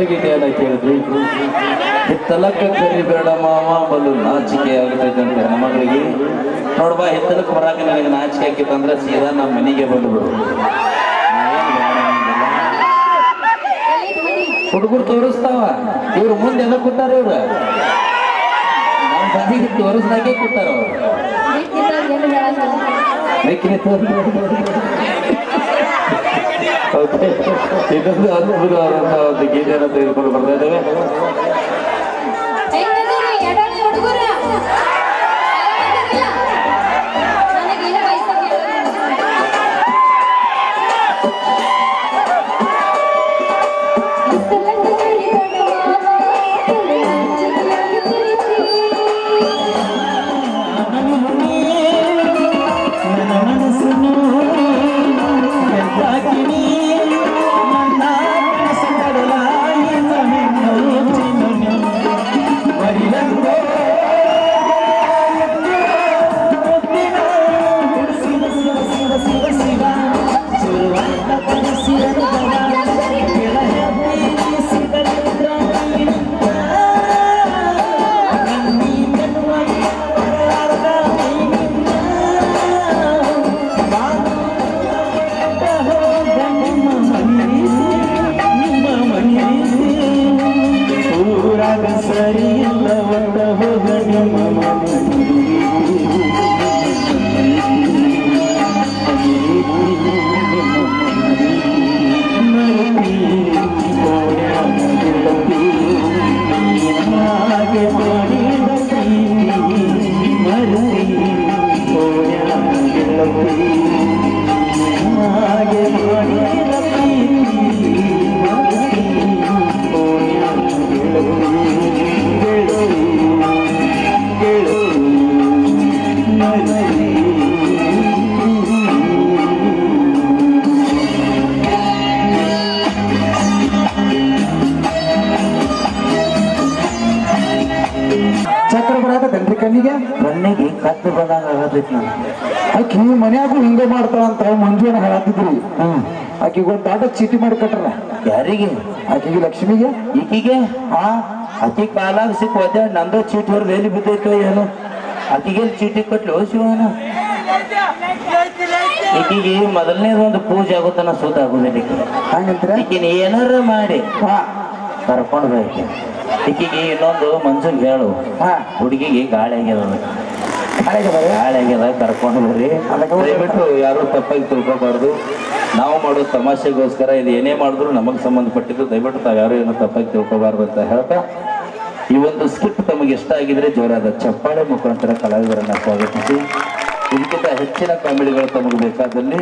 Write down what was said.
ಚಿತ್ರಗೀತೆಯನ್ನ ಕೇಳಿದ್ರು? ಹಿತ್ತಲಕ್ಕ ಕರಿ ಬೇಡ ಮಾವ ಬಲು ನಾಚಿಕೆ ಆಗ್ತೈತೆ ಅಂತ ಹೆಣ್ಮಗಳಿಗೆ ನೋಡ್ಬಾ ಹಿತ್ತಲಕ್ಕೆ ಬರಾಕ ನನಗೆ ನಾಚಿಕೆ ಹಾಕಿತ್ತಂದ್ರೆ ಸೀದಾ ನಮ್ಮ ಮನೆಗೆ ಬಂದ್ಬಿಡು. ಹುಡುಗರು ತೋರಿಸ್ತಾವ ಇವ್ರು ಮುಂದೆ ಎಲ್ಲ ಕೊಟ್ಟಾರ ಇವ್ರು? ನಮ್ಮ ಬದಿಗೆ ತೋರಿಸ್ದಾಗೆ ಕೊಟ್ಟಾರ ಅವ್ರು. ಬೇಕಿನ ಇದೊಂದು ಅದ್ಭುತವಾದಂತಹ ಒಂದು ಗೀತೆಯನ್ನು ತೆಗೆದುಕೊಂಡು ಬರ್ತಾ ಇದ್ದೇವೆ. ಹಾಗೆ ಮಾಡಿದ ಚಕ್ರ ಬರತೈತಿ ಕಣ್ಣಿಗೆ? ಕಣ್ಣಿಗೆ ಕತ್ತು ಬಂದಾಗ ಆಗತೈತಿ ನಾನು ಆಕಿ ಮನ್ಯಾಗೂ ಹಿಂಗೆ ಮಾಡ್ತಾಳ ಅಂತ ಮಂಜುನ ಹೇಳತ್ತಿದ್ರಿ ಹ್ಮ್. ಆಕಿಗೆ ಒಂದು ಚೀಟಿ ಮಾಡಿ ಕಟ್ರ ಯಾರಿಗೆ? ಆಕಿಗೆ ಲಕ್ಷ್ಮಿಗೆ? ಈಕಿಗೆ? ಹಾ. ಅತಿ ಕಾಲಾಗ ಸಿಕ್ಕ ನಂದ ಚೀಟಿ ಹೊರದು ಎಲ್ಲಿ ಬಿದ್ದೈತೋ ಏನು. ಆಕಿಗೆ ಚೀಟಿ ಕೊಟ್ಲು? ಶಿವನ ಈಕಿಗೆ ಮೊದಲನೇದು ಒಂದು ಪೂಜೆ ಆಗುತ್ತಾನ ಸೂತ ಆಗುದಿಲ್ಲ ಈಕಿನ ಏನಾರ ಮಾಡಿ ಹಾ. ಕರ್ಕೊಂಡು ಹೋಯ್ಕೆ ಈಕಿಗೆ ಇನ್ನೊಂದು ಮನ್ಸಿಗೆ ಹೇಳು. ಹಾ. ಹುಡುಗಿಗೆ ಗಾಳಿ ಆಗ್ಯದ. ಗಾಳಿ ಆಗ್ಯದ ಕರ್ಕೊಂಡು ಬರ್ರಿ ದಯವಿಟ್ಟು ಯಾರು ತಪ್ಪಾಗಿ ತಿಳ್ಕೊಬಾರ್ದು. ನಾವು ಮಾಡೋ ತಮಾಷೆಗೋಸ್ಕರ ಇದು ಏನೇ ಮಾಡಿದ್ರು ನಮಗೆ ಸಂಬಂಧಪಟ್ಟಿದ್ದು ದಯವಿಟ್ಟು ತಾವು ಯಾರು ಏನೋ ತಪ್ಪಾಗಿ ತಿಳ್ಕೊಬಾರ್ದು ಅಂತ ಹೇಳ್ತಾ ಈ ಒಂದು ಸ್ಕಿಪ್ ತಮಗೆ ಇಷ್ಟ ಆಗಿದ್ರೆ ಜೋರಾದ ಚಪ್ಪಾಳೆ ಮುಖಾಂತರ ಕಲಾವಿದರನ್ನ ಸ್ವಾಗತಿಸಿ. ಇದಕ್ಕಿಂತ ಹೆಚ್ಚಿನ ಕಾಮಿಡಿಗಳು ತಮಗೆ ಬೇಕಾದಲ್ಲಿ